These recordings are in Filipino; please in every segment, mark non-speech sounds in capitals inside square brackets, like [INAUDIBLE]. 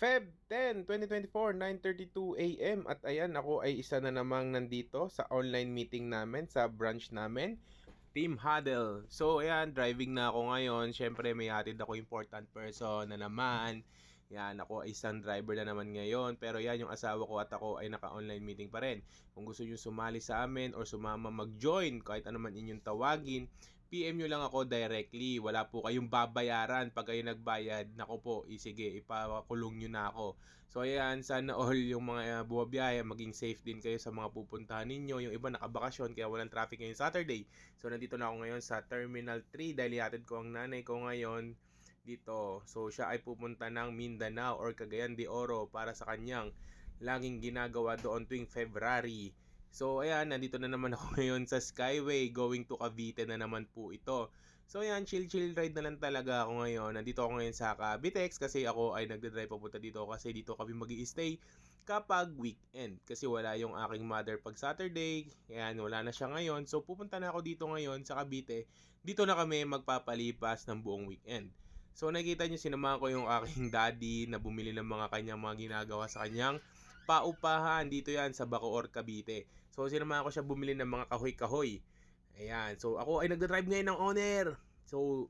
Feb 10, 2024, 9.32 a.m. At ayan, ako ay isa na namang nandito sa online meeting namin, sa branch namin, Team Huddle. So ayan, driving na ako ngayon. Siyempre may hatid ako important person na naman. Yan, ako ay isang driver na naman ngayon. Pero yan, yung asawa ko at ako ay naka-online meeting pa rin. Kung gusto nyo sumali sa amin or sumama mag-join, kahit ano man inyong tawagin, PM nyo lang ako directly. Wala po kayong babayaran pag kayo nagbayad. Nako po, isige, ipakulong nyo na ako. So ayan, sana all yung mga uh, buwabiyaya, maging safe din kayo sa mga pupuntahan ninyo. Yung iba nakabakasyon, kaya walang traffic ngayon Saturday. So nandito na ako ngayon sa Terminal 3 dahil ihatid ko ang nanay ko ngayon dito. So siya ay pupunta ng Mindanao or Cagayan de Oro para sa kanyang laging ginagawa doon tuwing February. So ayan, nandito na naman [LAUGHS] ako ngayon sa Skyway going to Cavite na naman po ito. So ayan, chill chill ride na lang talaga ako ngayon. Nandito ako ngayon sa Cavitex kasi ako ay nagde-drive papunta dito kasi dito kami mag stay kapag weekend. Kasi wala yung aking mother pag Saturday. Ayan, wala na siya ngayon. So pupunta na ako dito ngayon sa Cavite. Dito na kami magpapalipas ng buong weekend. So nakita niyo sinamahan ko yung aking [LAUGHS] daddy na bumili ng mga kanyang mga ginagawa sa kanyang paupahan dito yan sa Bacoor, Cavite. So sinamahan ko siya bumili ng mga kahoy-kahoy. Ayan. So ako ay nagda-drive ngayon ng owner. So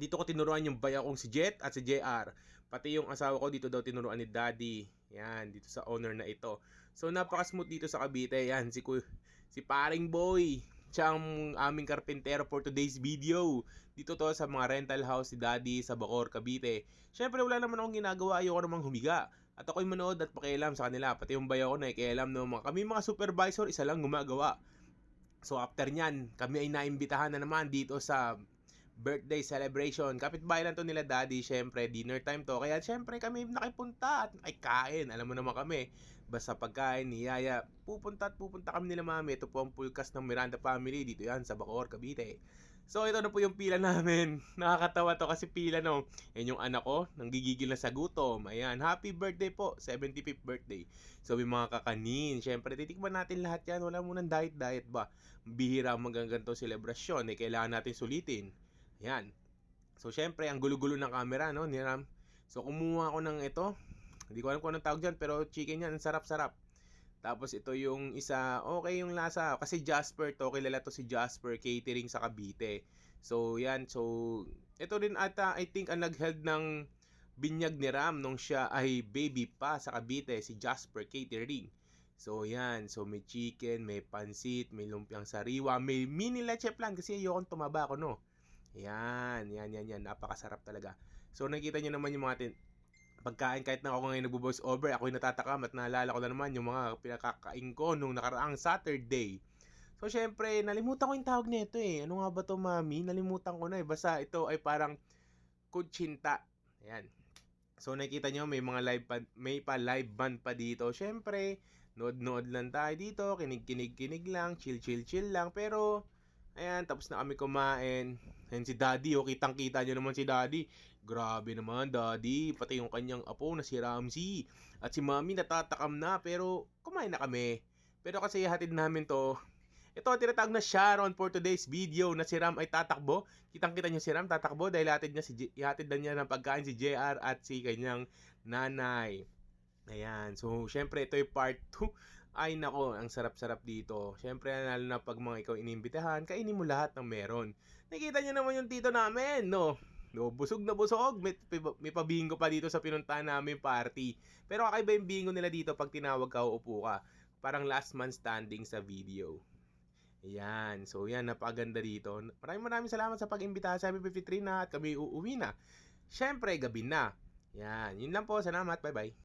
dito ko tinuruan yung baya kong si Jet at si JR. Pati yung asawa ko dito daw tinuruan ni Daddy. Yan, dito sa owner na ito. So napaka-smooth dito sa Cavite. Yan, si, Kuy- si paring boy. Siya ang aming karpentero for today's video. Dito to sa mga rental house si Daddy sa Bacoor, Cavite. Syempre wala naman akong ginagawa. Ayoko namang humiga. At ako'y manood at pakialam sa kanila. Pati yung bayo ko na ikialam no. Mga, kami mga supervisor, isa lang gumagawa. So after nyan, kami ay naimbitahan na naman dito sa birthday celebration. Kapitbahay lang to nila daddy, syempre dinner time to. Kaya syempre kami nakipunta at ay kain. Alam mo naman kami, basta pagkain, niyaya, pupunta at pupunta kami nila mami. Ito po ang pulkas ng Miranda family. Dito yan sa Bacoor, Cavite. So ito na po yung pila namin. [LAUGHS] Nakakatawa to kasi pila no. Yan yung anak ko, nanggigigil na sa gutom. Ayan, happy birthday po, 75th birthday. So may mga kakanin, syempre titikman natin lahat yan. Wala munang diet-diet ba? Bihira ang magaganto selebrasyon, eh kailangan natin sulitin. Ayan. So syempre, ang gulo-gulo ng camera, no, niram. So kumuha ako ng ito. Hindi ko alam kung anong tawag dyan, pero chicken yan, ang sarap-sarap. Tapos ito yung isa, okay yung lasa. Kasi Jasper to, kilala to si Jasper Catering sa Cavite. So yan, so ito din ata, I think ang nag-held ng binyag ni Ram nung siya ay baby pa sa Cavite, si Jasper Catering. So yan, so may chicken, may pansit, may lumpiang sariwa, may mini leche plan kasi ayokong tumaba ako no. Yan, yan, yan, yan, napakasarap talaga. So nakita niyo naman yung mga tin- pagkain kahit na ako ngayon nagbo-voice over, ako'y natatakam at naalala ko na naman yung mga pinakakain ko nung nakaraang Saturday. So, syempre, nalimutan ko yung tawag nito eh. Ano nga ba to, mami? Nalimutan ko na eh. Basta ito ay parang kutsinta. Ayan. So, nakikita nyo, may mga live pa, may pa live band pa dito. Syempre, nood-nood lang tayo dito. Kinig-kinig-kinig lang. Chill-chill-chill lang. Pero, ayan, tapos na kami kumain. Ayan si Daddy, oh, kitang-kita nyo naman si Daddy. Grabe naman, Daddy. Pati yung kanyang apo na si Ramsey. At si Mami natatakam na, pero kumain na kami. Pero kasi hatid namin to. Ito ang tinatawag na Sharon for today's video na si Ram ay tatakbo. Kitang-kita niyo si Ram tatakbo dahil hatid niya si J- ihatid na niya ng pagkain si JR at si kanyang nanay. Ayan. So, syempre, ito yung part 2. Ay, nako, ang sarap-sarap dito. Syempre, lalo na pag mga ikaw inimbitahan, kainin mo lahat ng meron. Nakita niyo naman yung tito namin, no? No, busog na busog. May, may pabingo pa dito sa pinuntahan namin party. Pero kakaiba yung bingo nila dito pag tinawag ka o upo ka. Parang last man standing sa video. Ayan. So, yan. Napakaganda dito. Maraming maraming salamat sa pag-imbita sa 53 na at kami uuwi na. Syempre, gabi na. Yan. Yun lang po. Salamat. Bye-bye.